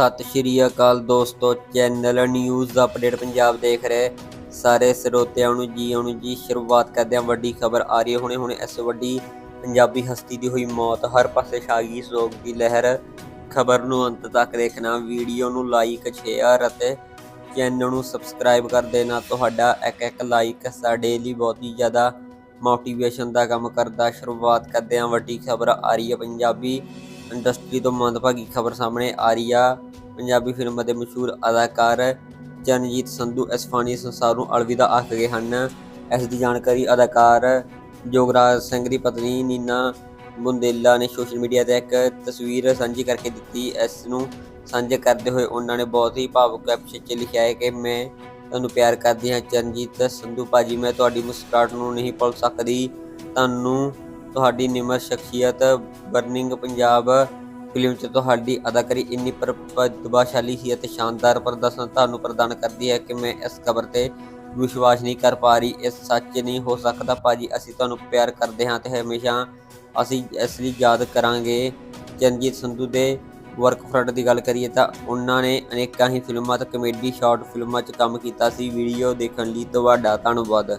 ਸਤਿ ਸ਼੍ਰੀ ਅਕਾਲ ਦੋਸਤੋ, channel news update Punjab ਦੇਖ ਰਹੇ ਸਾਰੇ ਸਰੋਤਿਆਂ ਨੂੰ ਜੀ ਆਉਣ ਜੀ ਸ਼ੁਰੂਆਤ ਕਰਦੇ ਹਾਂ। ਵੱਡੀ ਖਬਰ ਆ ਰਹੀ ਹੈ ਹੁਣੇ ਹੁਣੇ ਇਸ ਵੱਡੀ ਪੰਜਾਬੀ ਹਸਤੀ ਦੀ ਹੋਈ ਮੌਤ। ਹਰ ਪਾਸੇ ਛਾਗੀ, ਸੋਗ ਦੀ ਲਹਿਰ। ਖਬਰ ਨੂੰ ਅੰਤ ਤੱਕ ਦੇਖਣਾ, ਵੀਡੀਓ ਨੂੰ ਲਾਈਕ ਸ਼ੇਅਰ ਅਤੇ ਚੈਨਲ ਨੂੰ ਸਬਸਕ੍ਰਾਈਬ ਕਰ ਦੇਣਾ ਤੁਹਾਡਾ ਇੱਕ ਇੱਕ ਲਾਈਕ ਸਾਡੇ ਲਈ ਬਹੁਤ ਹੀ ਜ਼ਿਆਦਾ ਮੋਟੀਵੇਸ਼ਨ ਦਾ ਕੰਮ ਕਰਦਾ। ਸ਼ੁਰੂਆਤ ਕਰਦੇ ਹਾਂ, ਵੱਡੀ ਖਬਰ ਆ ਰਹੀ ਹੈ। ਪੰਜਾਬੀ ਇੰਡਸਟਰੀ ਤੋਂ ਮੰਦਭਾਗੀ ਖਬਰ ਸਾਹਮਣੇ ਆ ਰਹੀ ਆ। ਪੰਜਾਬੀ ਫਿਲਮਾਂ ਦੇ ਮਸ਼ਹੂਰ ਅਦਾਕਾਰ ਚਰਨਜੀਤ ਸੰਧੂ ਇਸ ਫਾਨੀ ਸੰਸਾਰ ਨੂੰ ਅਲਵਿਦਾ ਆਖ ਗਏ ਹਨ। ਇਸ ਦੀ ਜਾਣਕਾਰੀ ਅਦਾਕਾਰ ਜੋਗਰਾਜ ਸਿੰਘ ਦੀ ਪਤਨੀ ਨੀਨਾ ਬੁੰਦੇਲਾ ਨੇ ਸੋਸ਼ਲ ਮੀਡੀਆ ਤੇ ਇੱਕ ਤਸਵੀਰ ਸਾਂਝੀ ਕਰਕੇ ਦਿੱਤੀ। ਇਸ ਨੂੰ ਸਾਂਝੇ ਕਰਦੇ ਹੋਏ ਉਹਨਾਂ ਨੇ ਬਹੁਤ ਹੀ ਭਾਵੁਕ ਕੈਪਸ਼ਨ 'ਚ ਲਿਖਿਆ ਹੈ ਕਿ ਮੈਂ ਤੁਹਾਨੂੰ ਪਿਆਰ ਕਰਦੀ ਹਾਂ। ਚਰਨਜੀਤ ਸੰਧੂ, ਭਾਜੀ, ਮੈਂ ਤੁਹਾਡੀ ਮੁਸਕਰਾਹਟ ਨੂੰ ਨਹੀਂ ਭੁੱਲ ਸਕਦੀ। ਤੁਹਾਨੂੰ ਤੁਹਾਡੀ ਨਿਮਰ ਸ਼ਖਸੀਅਤ, ਬਰਨਿੰਗ ਪੰਜਾਬ ਫਿਲਮ 'ਚ ਤੁਹਾਡੀ ਅਦਾਕਾਰੀ ਇੰਨੀ ਪ੍ਰਤਿਭਾਸ਼ਾਲੀ ਸੀ ਅਤੇ ਸ਼ਾਨਦਾਰ ਪ੍ਰਦਰਸ਼ਨ ਤੁਹਾਨੂੰ ਪ੍ਰਦਾਨ ਕਰਦੀ ਹੈ ਕਿ ਮੈਂ ਇਸ ਖਬਰ ਤੇ ਵਿਸ਼ਵਾਸ ਨਹੀਂ ਕਰ ਪਾ ਰਹੀ। ਇਹ ਸੱਚ ਨਹੀਂ ਹੋ ਸਕਦਾ ਭਾਜੀ, ਅਸੀਂ ਤੁਹਾਨੂੰ ਪਿਆਰ ਕਰਦੇ ਹਾਂ ਤੇ ਹਮੇਸ਼ਾ ਅਸੀਂ ਇਸ ਲਈ ਯਾਦ ਕਰਾਂਗੇ। ਚਰਨਜੀਤ ਸੰਧੂ ਦੇ ਵਰਕ ਫਰੰਟ ਦੀ ਗੱਲ ਕਰੀਏ ਤਾਂ ਉਹਨਾਂ ਨੇ ਅਨੇਕਾਂ ਹੀ ਫਿਲਮਾਂ ਤੇ ਕਮੇਡੀ ਸ਼ਾਰਟ ਫਿਲਮਾਂ 'ਚ ਕੰਮ ਕੀਤਾ ਸੀ। ਵੀਡੀਓ ਦੇਖਣ ਲਈ ਤੁਹਾਡਾ ਧੰਨਵਾਦ।